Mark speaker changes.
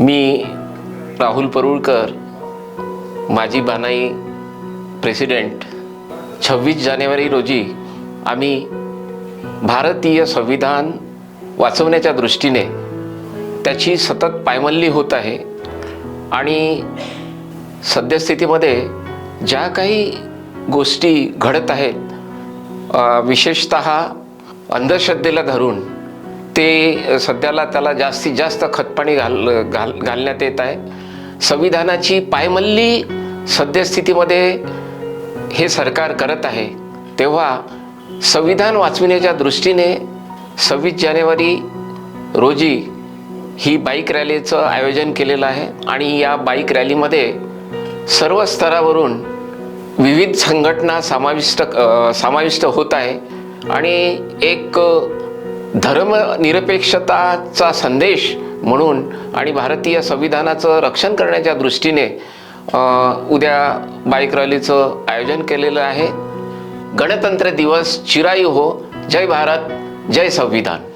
Speaker 1: मी राहुल परुळकर माजी बानाई प्रेसिडेंट छव्वीस जानेवारी रोजी आम्ही भारतीय संविधान वाचवण्याच्या दृष्टीने त्याची सतत पायमल्ली होत आहे आणि सद्यस्थितीमध्ये ज्या काही गोष्टी घडत आहेत विशेषत अंधश्रद्धेला धरून ते सध्याला त्याला जास्तीत जास्त खतपाणी घाल घाल घालण्यात येत आहे. संविधानाची पायमल्ली सद्यस्थितीमध्ये हे सरकार करत आहे. तेव्हा संविधान वाचविण्याच्या दृष्टीने सव्वीस जानेवारी रोजी ही बाईक रॅलीचं आयोजन केलेलं आहे आणि या बाईक रॅलीमध्ये सर्व स्तरावरून विविध संघटना समाविष्ट समाविष्ट होत आहे. आणि एक धर्मनिरपेक्षताचा संदेश म्हणून आणि भारतीय संविधानाचं रक्षण करण्याच्या दृष्टीने उद्या बाईक रॅलीचं आयोजन केलेलं आहे. गणतंत्र दिवस चिरायू हो. जय भारत जय संविधान.